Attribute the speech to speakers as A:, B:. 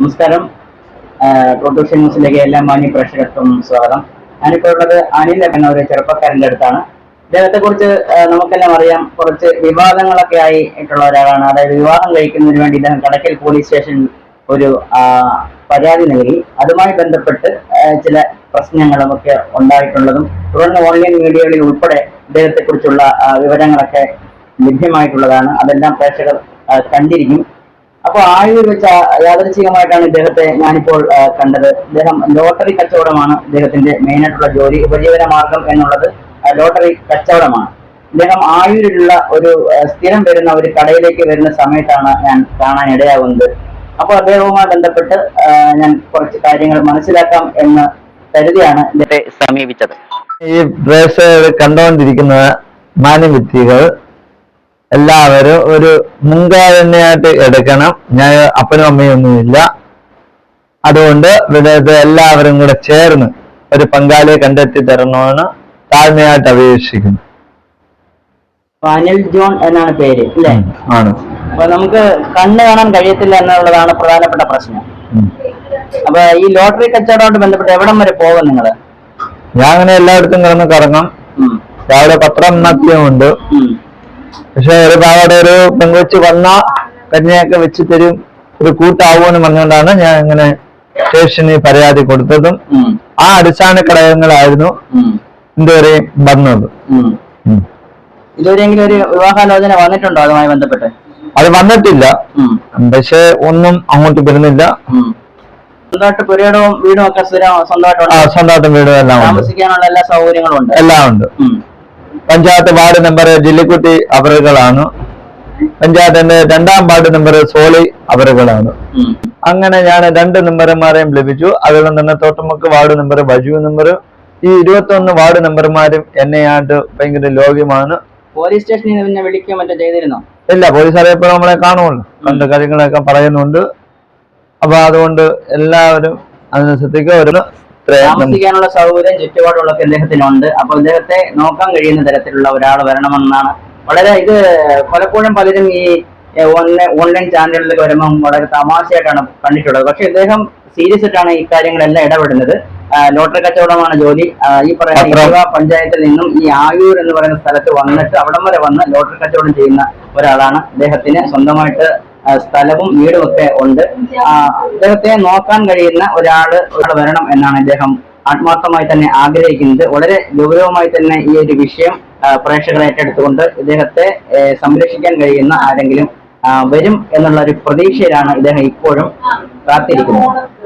A: നമസ്കാരം. പ്രൊഡക്ഷൻ ന്യൂസിലേക്ക് എല്ലാ മാന്യ പ്രേക്ഷകർക്കും സ്വാഗതം. ഞാനിപ്പോൾ ഉള്ളത് അനിൽ എന്ന ഒരു ചെറുപ്പക്കാരന്റെ അടുത്താണ്. ഇദ്ദേഹത്തെ കുറിച്ച് നമുക്കെല്ലാം അറിയാം. കുറച്ച് വിവാദങ്ങളൊക്കെ ആയിട്ടുള്ള ഒരാളാണ്. അതായത് വിവാഹം കഴിക്കുന്നതിന് വേണ്ടി ഇദ്ദേഹം കടക്കൽ പോലീസ് സ്റ്റേഷൻ ഒരു പരാതി നൽകി. അതുമായി ബന്ധപ്പെട്ട് ചില പ്രശ്നങ്ങളും ഒക്കെ ഉണ്ടായിട്ടുള്ളതും തുടർന്ന് ഓൺലൈൻ മീഡിയകളിൽ ഉൾപ്പെടെ ഇദ്ദേഹത്തെ കുറിച്ചുള്ള വിവരങ്ങളൊക്കെ ലഭ്യമായിട്ടുള്ളതാണ്. അതെല്ലാം പ്രേക്ഷകർ ആ, കണ്ടിരിക്കും അപ്പൊ ആയൂർ വെച്ച യാദൃച്ഛികമായിട്ടാണ് ഇദ്ദേഹത്തെ ഞാനിപ്പോൾ കണ്ടത്. ഇദ്ദേഹം ലോട്ടറി കച്ചവടമാണ് ഇദ്ദേഹത്തിന്റെ മെയിൻ ആയിട്ടുള്ള ജോലി ഉപജീവന മാർഗം എന്നുള്ളത് ലോട്ടറി കച്ചവടമാണ്. ഇദ്ദേഹം ആയൂരിലുള്ള ഒരു സ്ഥിരം വരുന്ന ഒരു കടയിലേക്ക് വരുന്ന സമയത്താണ് ഞാൻ കാണാൻ ഇടയാകുന്നത്. അപ്പോൾ അദ്ദേഹവുമായി ബന്ധപ്പെട്ട് ഞാൻ കുറച്ച് കാര്യങ്ങൾ മനസ്സിലാക്കാം എന്ന് കരുതിയാണ് ഇദ്ദേഹത്തെ സമീപിച്ചത്.
B: ഈ പ്രേക്ഷകർ കണ്ടുകൊണ്ടിരിക്കുന്ന മാന്യവ്യക്തികൾ എല്ലാവരും ഒരു മുൻകാരണയായിട്ട് എടുക്കണം. ഞാൻ അപ്പനും അമ്മയും ഒന്നുമില്ല. അതുകൊണ്ട് വിധത്തെ എല്ലാവരും കൂടെ ചേർന്ന് ഒരു പങ്കാളിയെ കണ്ടെത്തി തരണമെന്ന് താഴ്മയായിട്ട് അപേക്ഷിക്കുന്നു.
A: അനിൽ ജോൺ എന്നാണ് പേര് അല്ലേ?
B: ആണ്.
A: അപ്പൊ നമുക്ക് കണ്ണ് കാണാൻ കഴിയത്തില്ല എന്നുള്ളതാണ് പ്രധാനപ്പെട്ട പ്രശ്നം. അപ്പൊ ഈ ലോട്ടറി കച്ചവടമായിട്ട് ബന്ധപ്പെട്ട് എവിടം വരെ പോകും നിങ്ങൾ?
B: ഞാൻ അങ്ങനെ എല്ലായിടത്തും കിടന്ന് കറങ്ങും. രാവിലെ പത്രം ഉണ്ട്.
A: ഉം.
B: പക്ഷെ ഒരു പാവയുടെ ഒരു പെങ്കൊച്ച് വന്ന കന്യയൊക്കെ വെച്ച് തരും ഒരു കൂട്ടാവുമെന്ന് പറഞ്ഞുകൊണ്ടാണ് ഞാൻ ഇങ്ങനെ സ്റ്റേഷനിൽ പരാതി കൊടുത്തതും. ആ അടിസ്ഥാന ഘടകങ്ങളായിരുന്നു
A: ഇതുവരെ
B: ഇതുവരെയും വന്നത്.
A: ഇതുവരെയെങ്കിലും ഒരു വിവാഹാലോചന വന്നിട്ടുണ്ടോ അതുമായി ബന്ധപ്പെട്ട്?
B: അത് വന്നിട്ടില്ല. പക്ഷെ ഒന്നും അങ്ങോട്ട് വരുന്നില്ല.
A: സ്വന്തമായിട്ട് പുരയിടവും വീടും ഒക്കെ സ്വന്തമായിട്ട്
B: സ്വന്തമായിട്ടും വീടും എല്ലാം
A: താമസിക്കാനുള്ള എല്ലാ സൗകര്യങ്ങളും ഉണ്ട്.
B: എല്ലാം ഉണ്ട്. പഞ്ചായത്ത് വാർഡ് നമ്പർ ജില്ലിക്കുട്ടി അവറുകളാണ്. പഞ്ചായത്തിന്റെ രണ്ടാം വാർഡ് നമ്പർ സോളി അവറുകളാണ്. അങ്ങനെ ഞാൻ രണ്ട് നമ്പർമാരെയും ലഭിച്ചു അതുകൊണ്ട് തന്നെ Thottamukku ward number Baju number ഈ ഇരുപത്തി ഒന്ന് വാർഡ് നമ്പർമാരും എന്നെയായിട്ട് ഭയങ്കര ലോക്യമാണ്.
A: പോലീസ് സ്റ്റേഷനിൽ നിന്ന് പിന്നെ വിളിക്കുകയോ മറ്റോ ചെയ്തിരുന്നോ?
B: ഇല്ല പോലീസ് അറിയപ്പോൾ നമ്മളെ കാണുമല്ലോ. കണ്ട കാര്യങ്ങളൊക്കെ പറയുന്നുണ്ട്. അപ്പൊ അതുകൊണ്ട് എല്ലാവരും അതിനെ ശ്രദ്ധിക്കുക. ഒരു
A: താമസിക്കാനുള്ള സൗകര്യം ചുറ്റുപാടുകളൊക്കെ ഇദ്ദേഹത്തിനുണ്ട്. അപ്പൊ ഇദ്ദേഹത്തെ നോക്കാൻ കഴിയുന്ന തരത്തിലുള്ള ഒരാൾ വരണമെന്നാണ്. വളരെ ഇത് പലപ്പോഴും പലരും ഈ ഓൺലൈൻ ചാനലുകളിൽ ചാനലുകളിലൊക്കെ വരുമ്പോൾ വളരെ തമാശയായിട്ടാണ് കണ്ടിട്ടുള്ളത്. പക്ഷെ ഇദ്ദേഹം സീരിയസ് ആയിട്ടാണ് ഈ കാര്യങ്ങളെല്ലാം ഇടപെടുന്നത്. ലോട്ടറി കച്ചവടമാണ് ജോലി. ഈ പറയുന്ന. പഞ്ചായത്തിൽ നിന്നും ഈ ആയൂർ എന്ന് പറയുന്ന സ്ഥലത്ത് വന്നിട്ട് അവിടം വരെ വന്ന് ലോട്ടറി കച്ചവടം ചെയ്യുന്ന ഒരാളാണ് അദ്ദേഹത്തിന് സ്വന്തമായിട്ട് സ്ഥലവും വീടും ഒക്കെ ഉണ്ട്. ആ, അദ്ദേഹത്തെ നോക്കാൻ കഴിയുന്ന ഒരാൾ ഒരാൾ വരണം എന്നാണ് അദ്ദേഹം ആത്മാർത്ഥമായി തന്നെ ആഗ്രഹിക്കുന്നത്. വളരെ ഗൗരവമായി തന്നെ ഈ ഒരു വിഷയം പ്രേക്ഷകരെ പ്രേക്ഷകർ ഏറ്റെടുത്തുകൊണ്ട് ഇദ്ദേഹത്തെ സംരക്ഷിക്കാൻ കഴിയുന്ന ആരെങ്കിലും വരും എന്നുള്ള ഒരു പ്രതീക്ഷയിലാണ് ഇദ്ദേഹം ഇപ്പോഴും കാത്തിരിക്കുന്നത്.